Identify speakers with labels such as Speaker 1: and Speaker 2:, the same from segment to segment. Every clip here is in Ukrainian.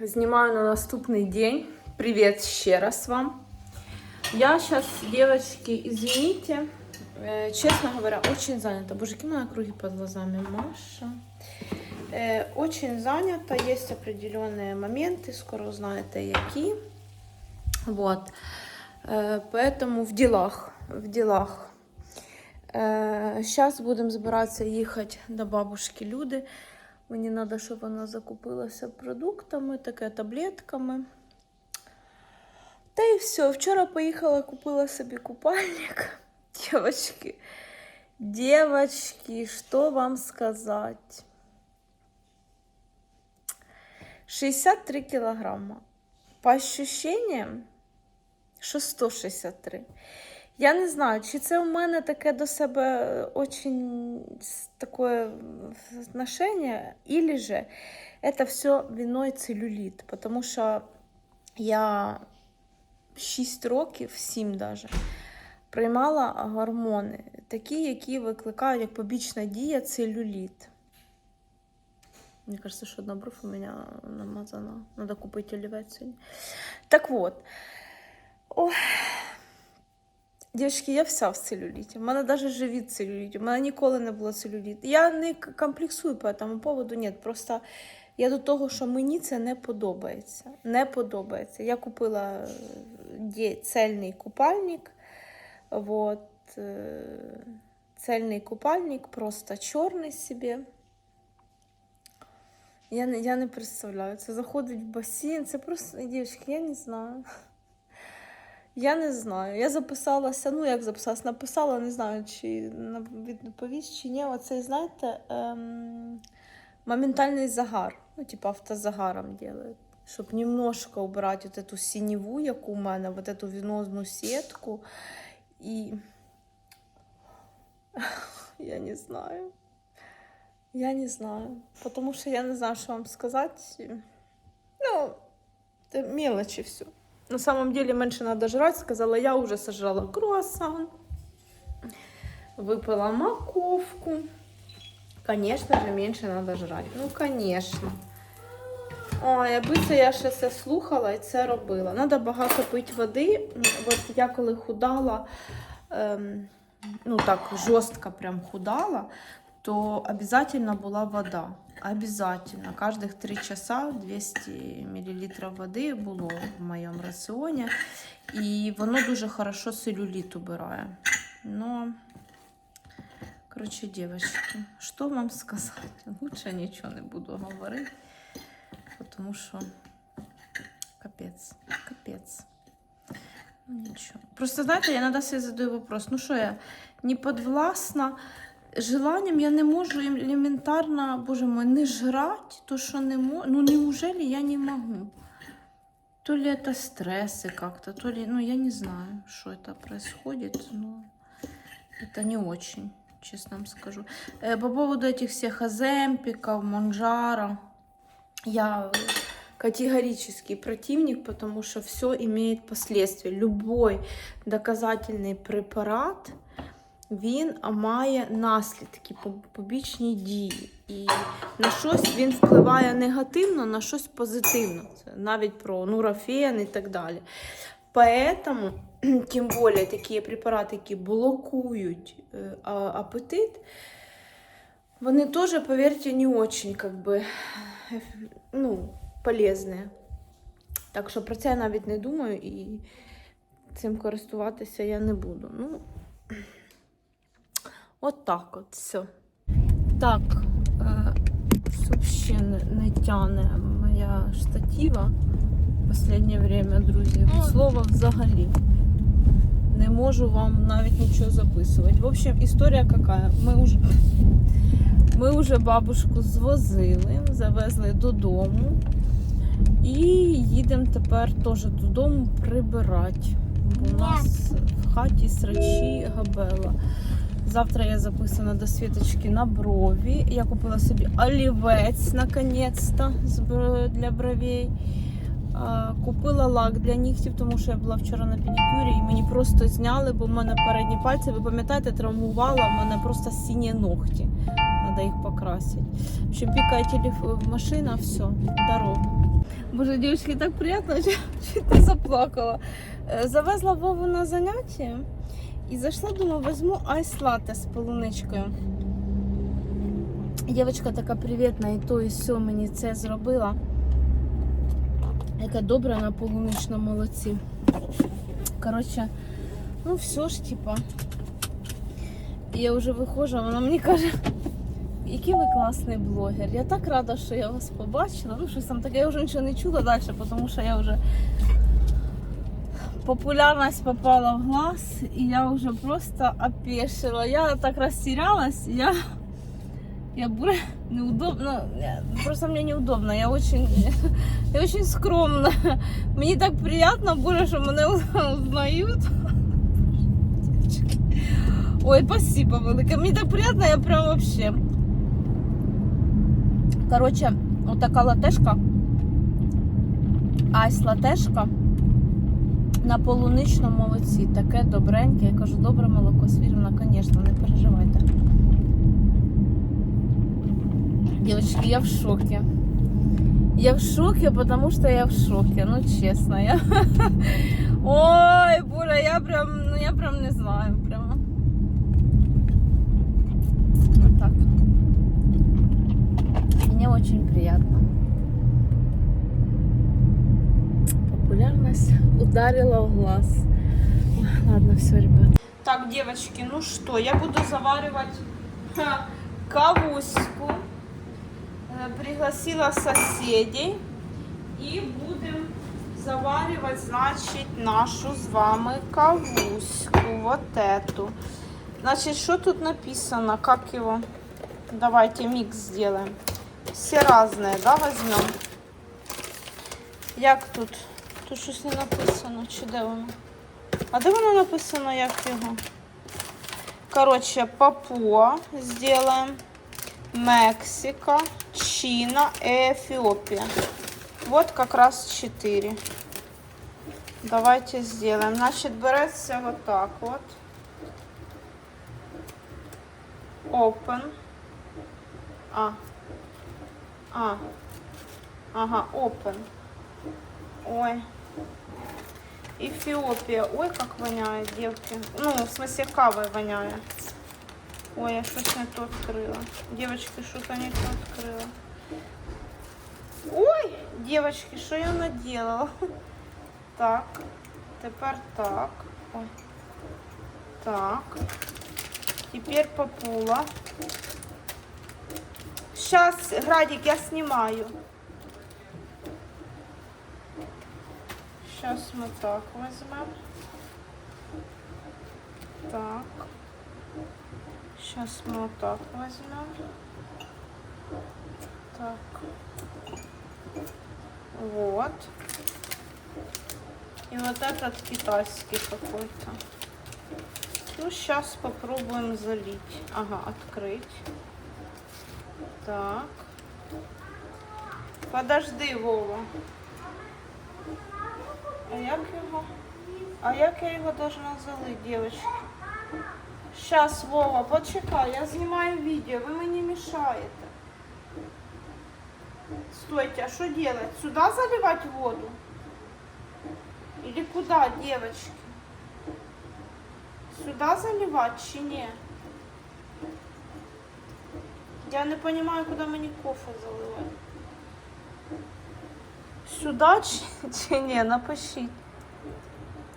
Speaker 1: Знімаю на наступний день. Привет ще раз вам. Я сейчас, девочки, извините, э, честно говоря, очень занята. Боже, какие у меня круги под глазами, Маша. Э, очень занята, есть определенные моменты, скоро узнаете, які. Вот. Э, поэтому в делах, в делах. Сейчас будемо збиратися їхати до бабушки Люди. Мені треба, щоб вона закупилася продуктами, таке таблетками. Та і все. Вчора поїхала, купила собі купальник. Девочки, девочки, что вам сказать? 63 килограмма. По ощущениям, що 163. Я не знаю, чи це у мене таке до себе очень с- такое отношение, или же это все виной целлюлит, потому що я 6 років, 7 даже, приймала гормони, такі, які викликають як побічна дія целлюлит. Мне кажется, что одна бровь у меня намазана. Надо купить олівець сьогодні. Так вот. Ой. Дівчатки, я вся в целюліті. У мене навіть живіт в. У мене ніколи не було целюліту. Я не комплексую по цьому поводу. Ні, просто я до того, що мені це не подобається. Не подобається. Я купила е, цельний купальник. Вот. е, Цельний купальник, просто чорний собі. Я не, я не представляю. Це заходить в басейн. Це просто, дівчатки, я не знаю. Я не знаю. Я записалася, ну як записалася, написала, не знаю, чи відповість, чи ні. Оцей, знаєте, ем, моментальний загар. Ну, типу автозагаром делают. Щоб немножко убрати вот эту синеву, яку у мене, вот эту венозну сітку. І я не знаю. Я не знаю. Потому що я не знаю, що вам сказати. Ну, це мелочі все. На самом деле меньше надо жрать, сказала, я уже сожрала круассан, выпила морковку. Конечно же, меньше надо жрать. Ну, конечно. Ой, аби це я ще це слухала і це робила. Надо багато пити води. От я коли худала, ем, ну так, жорстко прям худала, то обязательно була вода. Обязательно. Каждых 3 часа 200 мл води було в моєму раціоні. І воно дуже хорошо целюліт убирає. Но, короче, девочки, що вам сказати? Лучше нічого не буду говорити, тому що капець, капець. Ну, нічого. Просто, знаєте, я іноді собі задаю вопрос, ну що я, не подвластна желанням я не можу елементарно, боже мой, не жрать то, что не могу. Ну, неужели я не могу? То ли это стрессы как-то, то ли, ну, я не знаю, что это происходит, но это не очень, честно вам скажу. Э, по поводу этих всех аземпиков, монжара, я категорический противник, потому что все имеет последствия. Любой доказательный препарат, він має наслідки, побічні дії. І на щось він впливає негативно, на щось позитивно. Це навіть про нурофен і так далі. Поэтому, тим більше, такі препарати, які блокують е, апетит, вони теж, повірте, не очень как бы, ну, полезні. Так що про це я навіть не думаю і цим користуватися я не буду. Ну, От так от все. Так, е, вообще не, не тяне моя штатива в останнє время, друзі. Слово взагалі. Не можу вам навіть нічого записувати. В общем, історія яка? Ми вже, ми вже бабушку звозили, завезли додому. І їдемо тепер теж додому прибирати. У нас в хаті срачі габела. Завтра я записана до Світочки на брові. Я купила собі олівець наконець-то для бровей. Купила лак для нігтів, тому що я була вчора на педикюрі і мені просто зняли, бо в мене передні пальці, ви пам'ятаєте, травмувала, в мене просто сині ногті. Треба їх покрасити. В общем, пікає машина, все, дорога. Боже, девочки, так чуть, чуть не заплакала. Е, Завезла Вову на заняття і зайшла, думаю, візьму айс латте з полуничкою. Дівчинка така привітна, і то, і все мені це зробила. Яка добра на полуничному молоці. Коротше, ну все ж, типа. Я вже виходжу, вона мені каже, який ви класний блогер. Я так рада, що я вас побачила. Ну, щось там таке, я вже нічого не чула далі, тому що я вже популярність попала в глаз, і я вже просто опешила. Я так розтірялась, я, я буре неудобно. Просто мені неудобно. Я очень, я очень скромна. Мені так приємно буде, що мене узнають. Ой, спасибо велике. Мені так приємно, я прям вообще. Короче, вот така латешка. Айс латешка на полуничному молоці. Таке добреньке. Я кажу, добре молоко свіжена, звісно, не переживайте. Девочки, я в шоке. Я в шоке, потому что я в шоке. Ну, честно, я... Ой, боже, я прям, ну я прям не знаю, прямо. Вот так. Мне очень приятно. Популярность ударила в глаз. Ладно, все, ребят. Так, девочки, ну что, я буду заваривать ха, кавуську. Э, Пригласила соседей. И будем заваривать, значит, нашу с вами кавуську. Вот эту. Значит, что тут написано? Как его? Давайте микс сделаем. Все разные, да, возьмем? Як тут? Тут щось не написано, чи де воно? А де воно написано, як його? Короче, Папуа сделаем. Мексика, Чина и Эфиопия. Вот как раз 4. Давайте сделаем. Значит, берется вот так вот. Open. А. А. Ага, open. Ой. Эфиопия. Ой, как воняет, девки. Ну, в смысле, кавой воняет. Ой, я щось не то открыла. Девочки, что-то не то открыла. Ой, девочки, що я наделала? Так, тепер так. Ой. Так. Теперь попула. Сейчас, Градик, я снимаю. Сейчас мы так возьмем. Так. Мы вот так возьмем. Так. Вот. И вот этот китайский какой-то. Ну, сейчас попробуем залить. Ага, открыть. Так. Подожди, Вова. А як його? А як я його должна залить, девочки? Сейчас, Вова, почекай, я знімаю відео, ви мені мешаєте. Стойте, а что делать? Сюда заливать воду? Или куда, девочки? Сюда заливать чи ні? Я не понимаю, куда мені кофе заливати. Сюда чи, чи ні? Напишіть.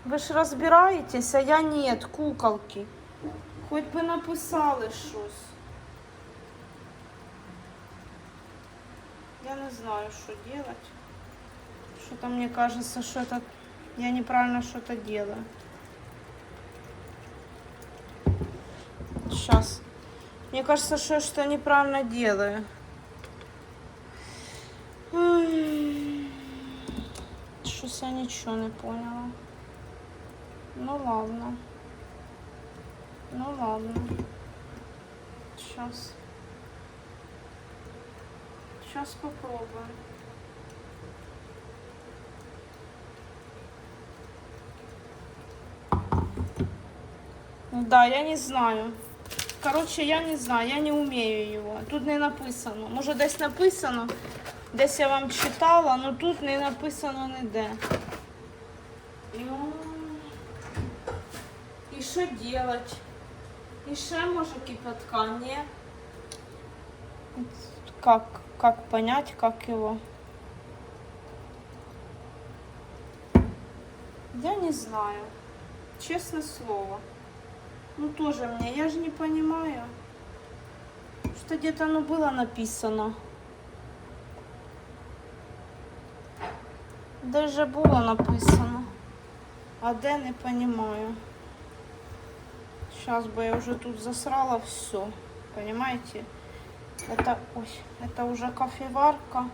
Speaker 1: Ви ж розбираєтесь, а я нет, куколки. Хоч би написали щось. Я не знаю, что делать. Что-то мне кажется, что это я неправильно что-то делаю. Сейчас. Мне кажется, что я что-то неправильно делаю. М, Щось я ничего не поняла. Ну ладно. Ну ладно. Сейчас. Сейчас попробуем. Да, я не знаю. Короче, я не знаю, я не умею его. Тут не написано. Може десь написано. Десь я вам читала, але тут не написано ніде. Ну, І що делать? І ще може кипятка, ні? Как, как понять, как его? Я не знаю. Честное слово. Ну тоже мне, я же не понимаю. Что где-то оно было написано. Даже было написано. А де не понимаю. Сейчас бы я уже тут засрала все. Понимаете? Это, ой, это уже кофеварка.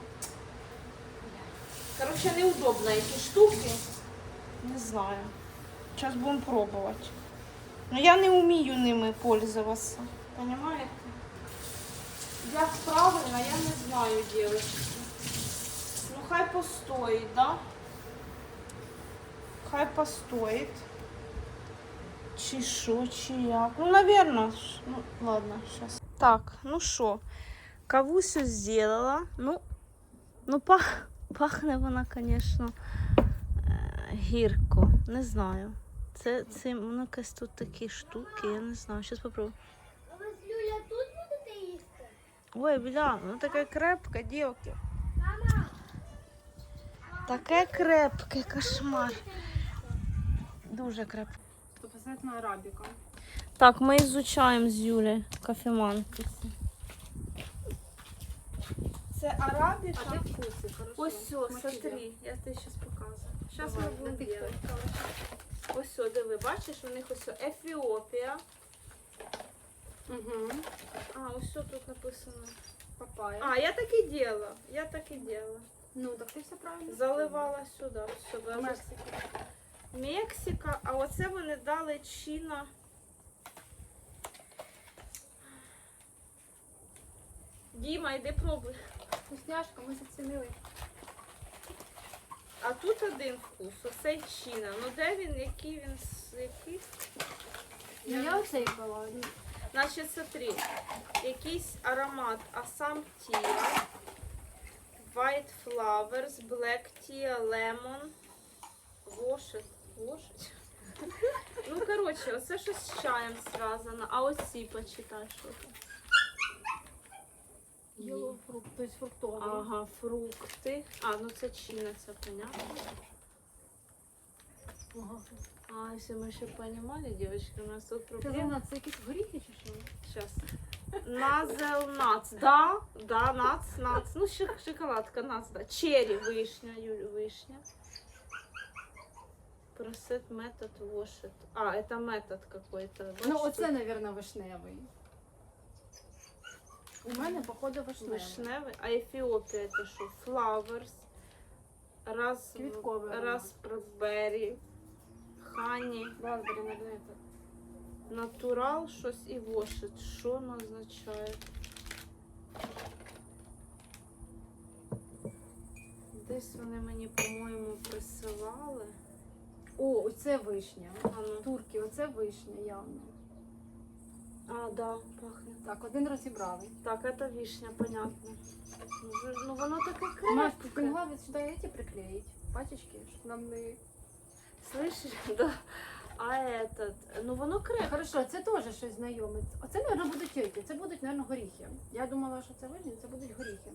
Speaker 1: Короче, неудобно эти штуки. Не знаю. Сейчас будем пробовать. Но я не умею ними пользоваться. Понимаете? Як правильно, я не знаю, девочки. Хай постоїть, да? Хай постоїть. Чи що, чи як? Ну, наверное. Ну, ладно, сейчас. Так, ну що, кавусю сделала. Ну, ну пах, пахне вона, звісно, е, гірко. Не знаю. Це, це ну, якась тут такі штуки, я не знаю. Зараз попробую.
Speaker 2: А ви з Люля тут будете їсти?
Speaker 1: Ой, бля, ну така крепка, дівки. Таке крепке, кошмар. Дуже крепке.
Speaker 3: Стопроцентна арабіка.
Speaker 1: Так, ми изучаємо з Юлею кофеманки. Це
Speaker 3: А
Speaker 1: арабіка.
Speaker 3: вкуси? Хорошо.
Speaker 1: Ось все, смотри, я тобі зараз показую. Зараз ми будемо
Speaker 3: на.
Speaker 1: Ось все, диви, бачиш, у них ось все Ефіопія.
Speaker 3: Угу.
Speaker 1: А, ось все тут написано.
Speaker 3: Папая.
Speaker 1: А, я так і діла. Я так і діла.
Speaker 3: Ну, так ти все правильно.
Speaker 1: Заливала сюди. Все. Мексика. Мексика, а оце вони дали Чина. Діма, йди пробуй.
Speaker 3: Вкусняшка, ми зацінили.
Speaker 1: А тут один вкус, оцей Чина. Ну де він, який він, який?
Speaker 3: Ну, я оцей. Ну,
Speaker 1: Значить, смотри, якийсь аромат Assam Tea, White Flowers, Black Tea, Lemon, Wash Wash Ну, коротше, оце щось з чаєм зв'язано. А ось ці почитай, що там.
Speaker 3: Його фрукт, тобто фруктовий.
Speaker 1: Ага, фрукти. А, ну це чина, це понятно.
Speaker 3: Ага.
Speaker 1: А, если мы еще понимали, девочки, у нас тут проблема.
Speaker 3: це якісь горіхи чи що?
Speaker 1: Сейчас. Назел нац. Да, да, нац, нац. Ну, шок- шоколадка нац, да. Черри, вишня, Юль, вишня. Просет метод вошит. А, это метод какой-то.
Speaker 3: Ну,
Speaker 1: Бачите,
Speaker 3: оце, мабуть, вишневий. У мене, походу, вишневий.
Speaker 1: Вишневый. А Эфиопия это что? Flowers. Раз,
Speaker 3: Квітковий аромат.
Speaker 1: распберри. Хані.
Speaker 3: Распбері, мабуть, це.
Speaker 1: Натурал щось і вошит. Що воно означає? Десь вони мені, по-моєму, присилали.
Speaker 3: О, оце вишня.
Speaker 1: А, ну.
Speaker 3: Турки, оце вишня явно.
Speaker 1: а да, пахне.
Speaker 3: Так, один розібрали.
Speaker 1: Так, це вишня, понятно. Ну, воно таке
Speaker 3: Маш,
Speaker 1: крепке.
Speaker 3: поняла, вот сюда эти приклеить. Пачечки, щоб нам не...
Speaker 1: Слышиш? Да. А этот, ну воно крепке.
Speaker 3: Хорошо, це теж щось знайоме. Оце, мабуть, будуть тільки. Це будуть, мабуть, горіхи. Я думала, що це вишня, це будуть горіхи.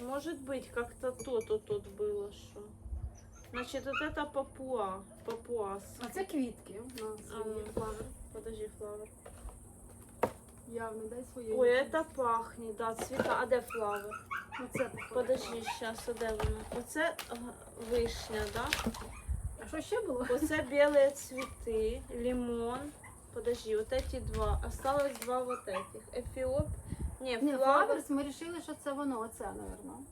Speaker 1: Может быть, как-то то-то тут было, что. Значит, вот это папуа. Папуас.
Speaker 3: А це квітки у нас
Speaker 1: А,
Speaker 3: є.
Speaker 1: ну, флавер. Подожди, флавер.
Speaker 3: Явно, дай своє.
Speaker 1: Ой, это пахнет, да, цвета. А де флавер?
Speaker 3: Оце походу.
Speaker 1: Подожди, сейчас, а де воно? Оце а, вишня, да?
Speaker 3: А що ще було?
Speaker 1: Оце білі цвіти, лимон. Подожди, вот эти два. Осталось два вот этих. Эфиоп. Не,
Speaker 3: Ні,
Speaker 1: флавер.
Speaker 3: флаверс, ми вирішили, що це воно, оце, мабуть.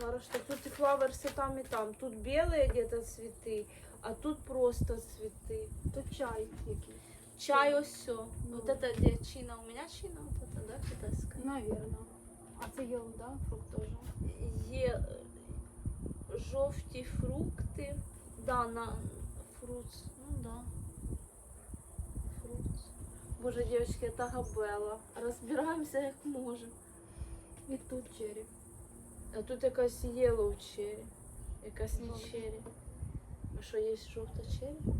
Speaker 1: Хорошо, тут и флаверсы там и там. Тут белые где-то цветы, а тут просто цветы.
Speaker 3: Тут чай якийсь.
Speaker 1: Чай ось все.
Speaker 3: Ну.
Speaker 1: Вот это где чина? У меня чина вот это, да, китайская?
Speaker 3: Навірно. А це є, да, фрукт теж.
Speaker 1: Є е, жовті фрукти. Да, на фрукт. Ну да. Фрукт. Боже, девочки, это габела. Разбираемся як можем.
Speaker 3: І тут черрі.
Speaker 1: А тут якась yellow cherry. Якась не черрі. А що, є жовта черрі?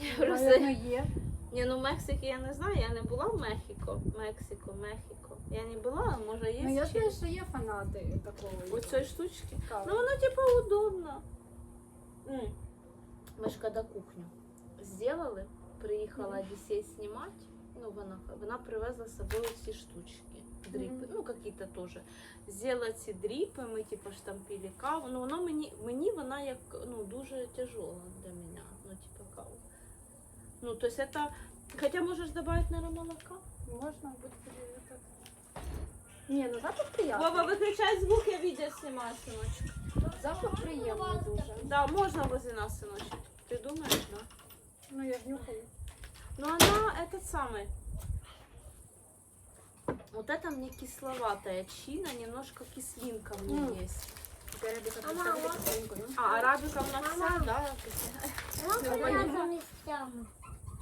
Speaker 1: Я просто...
Speaker 3: Наверно, є.
Speaker 1: Ні, ну Мексики я не знаю, я не була в Мехіко. Мексико, Мехіко. Я не була, а може є.
Speaker 3: Ну я
Speaker 1: черрі.
Speaker 3: знаю, що є фанати такого.
Speaker 1: Оцей штучки.
Speaker 3: Кави.
Speaker 1: Ну, воно типа удобно. М. Мы ж когда кухню сделали, приїхала Одіссей знімати, ну вона, вона привезла з собою ці штучки, дріпи,
Speaker 3: Мгм.
Speaker 1: ну какие-то теж. Зробила ці дріпи, ми типа штампили каву. Ну воно мені, мені вона як ну дуже тяжела для мене, ну типа каву. Ну, то есть это, хотя можешь добавить, наверное, молока.
Speaker 3: Можна буде так. Ні, ну запах приємний.
Speaker 1: Вова, выключай звук, я видео снимаю, сыночек.
Speaker 3: Запах приємний дуже.
Speaker 1: Да, можно возле нас, сыночек. Ты думаешь, да?
Speaker 3: Ну я ж нюхаю.
Speaker 1: Но она этот самый. Вот это мне кисловатая чина, немножко кислинка в ней
Speaker 3: М.
Speaker 1: есть.
Speaker 3: Тепер я буду
Speaker 2: Мама,
Speaker 3: поставити
Speaker 2: мама.
Speaker 3: кислинкою.
Speaker 1: А, арабика в нас
Speaker 2: Мама.
Speaker 1: вся, да?
Speaker 2: Можна разом місцями?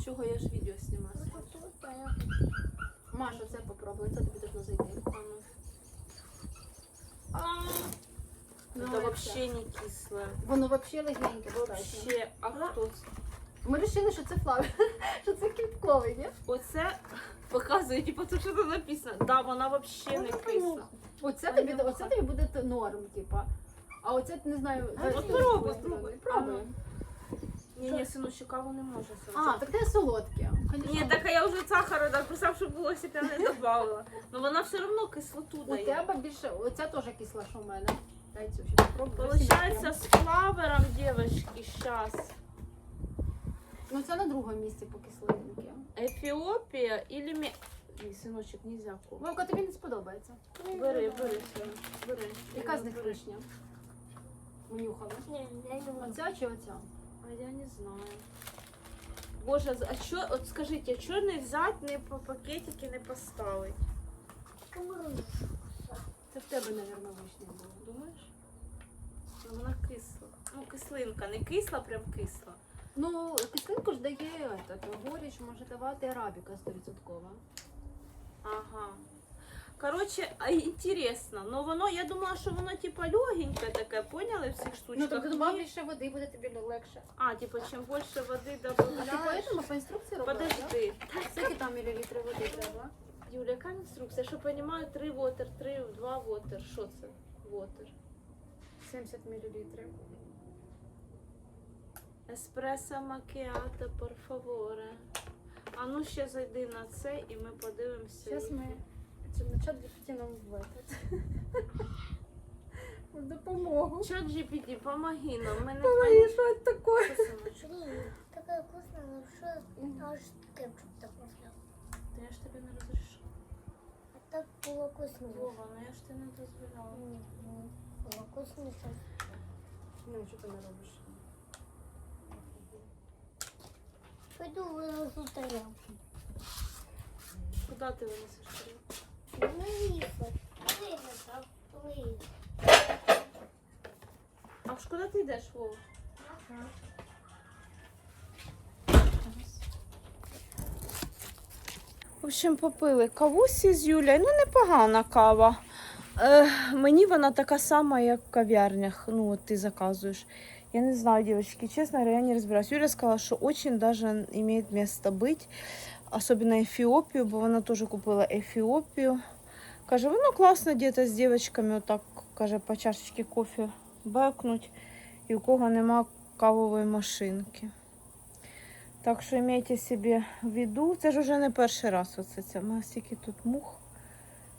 Speaker 1: Чего я ж видео снимаю?
Speaker 2: Тут, а
Speaker 3: Маша, це попробуй, це тобі должно зайти.
Speaker 1: Ну.
Speaker 3: Ну, це.
Speaker 1: вообще не кислое.
Speaker 3: Воно взагалі легеньке, достатньо.
Speaker 1: Вообще, а хто це?
Speaker 3: Ми вирішили, що це флавер, що це квітковий, ні?
Speaker 1: Оце показує, типу, це що тут написано. Да, вона вообще не кисла.
Speaker 3: Оце тобі, оце тобі буде норм, типа. А оце не знаю.
Speaker 1: А,
Speaker 3: зараз
Speaker 1: от
Speaker 3: з
Speaker 1: пробуй, пробуй.
Speaker 3: Пробуй.
Speaker 1: Ні, ні, синочок, каву не може
Speaker 3: А, так це солодке. Конечно.
Speaker 1: Ні, так а я вже сахару так писав, щоб було себе не додавала. Ну вона все одно кислоту
Speaker 3: У
Speaker 1: дає.
Speaker 3: тебе більше, оця теж кисла, що в мене. Дай цю ще попробуй.
Speaker 1: Получается с флавером, девочки, сейчас.
Speaker 3: Ну це на другому місці по кислинки.
Speaker 1: Эфиопия или Ме... Ні, синочок, нельзя купити.
Speaker 3: Вовка, тобі не сподобається.
Speaker 1: Бери, бери, все, бери.
Speaker 3: Яка з них вишня? Унюхала.
Speaker 2: Ні, я не можу.
Speaker 3: Оця чи оця?
Speaker 1: А я не знаю. Боже, а що, от скажіть, а чого не взяти, не по пакетики не поставити?
Speaker 3: Це в тебе, мабуть, вишня була.
Speaker 1: Думаєш? Ну вона кисла. Ну, кислинка, не кисла, прям кисла.
Speaker 3: Ну, кислинку ж дає этот, горіч, може давати арабіка 100%.
Speaker 1: Ага. Короче, а интересно, но воно, я думала, що воно типа легеньке таке, поняли в цих штучках?
Speaker 3: Ну, тобто добав більше води, буде тобі легше.
Speaker 1: А, типа, чим більше води
Speaker 3: А ти
Speaker 1: додаєш.
Speaker 3: поэтому по інструкції робила, да?
Speaker 1: Подожди.
Speaker 3: Скільки там мілілітрів води треба?
Speaker 1: Юля, яка інструкція? Що розумію, 3 вотер, 3, 2 вотер. Що це? Вотер.
Speaker 3: 70 мілілітрів.
Speaker 1: Еспресо макіато, por favore. А ну ще зайди на це і ми подивимося.
Speaker 3: Зараз ми на чат GPT нам в этот. В допомогу.
Speaker 1: Чат GPT, помоги нам. Ми не
Speaker 3: Ой,
Speaker 1: пам'ятаємо.
Speaker 3: що це таке?
Speaker 2: Таке вкусне, але що аж кетчуп так можна.
Speaker 1: Та я ж тобі не розрішила.
Speaker 2: А так було вкусно.
Speaker 1: Вова, ну я ж тебе не дозволяла.
Speaker 2: Ні, ні, було вкусніше.
Speaker 3: Ну, що ти не робиш?
Speaker 2: Пойду винесу тарілку.
Speaker 1: Куди ти винесеш тарілку? А ж куди ти йдеш, Вова? В общем, попили кавусі з Юлею. Ну, непогана кава. Е, мені вона така сама, як в кав'ярнях. Ну, от ти заказуєш. Я не знаю, честно говоря, я не разбираюсь. Юля сказала, что очень даже имеет место быть. Особенно Эфиопию, бо вона теж купила Ефіопію. Каже, воно класно где-то з дівчатками, отак, каже, по чашечці кофе бекнуть. І у кого нема кавової машинки. Так що имейте собі в виду. Це ж уже не перший раз оце це. У мене стільки тут мух.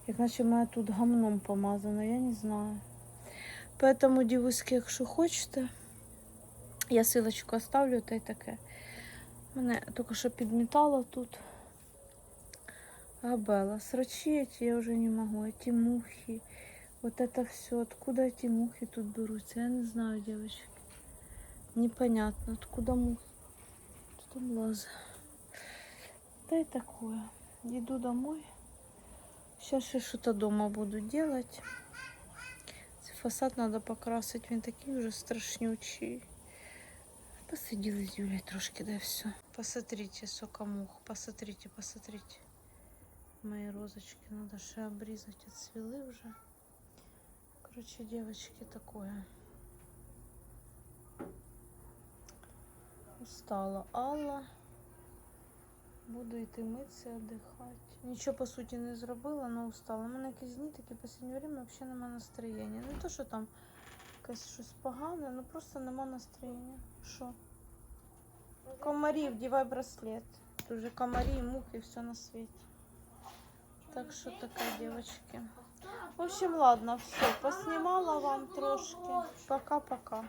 Speaker 1: Як наче мене тут гамном помазано, я не знаю. Поэтому, дівуськи, якщо хочете, я силочку оставлю та й таке. Мене тільки що підмітало тут. Габела. Срачить я вже не можу. Эти мухи. Вот это все. Откуда эти мухи тут берутся? Я не знаю, девочки. Непонятно, откуда мухи. Что там лаза? Да и такое. Иду домой. Сейчас ще что-то дома буду делать. Цей фасад надо покрасить. Він такий вже страшнючий. Посиділи з Юлей трошки, да все. Посмотрите, сколько мух. Посмотрите, посмотрите. Мои розочки надо ще обрізати, отцвіли вже. Короче, девочки, такое. Устала Алла. Буду йти митися, віддихати. Нічого по суті не зробила, але устала. У мене якісь дні такі в останнє время взагалі немає настроєння. Не то, що там якесь щось погане, ну просто нема настроєння. Що? Комарі, вдівай браслет. Тут же комарі, мухи, все на світі. Так що таке, девочки. В общем, ладно, все. Поснимала вам трошки. Пока-пока.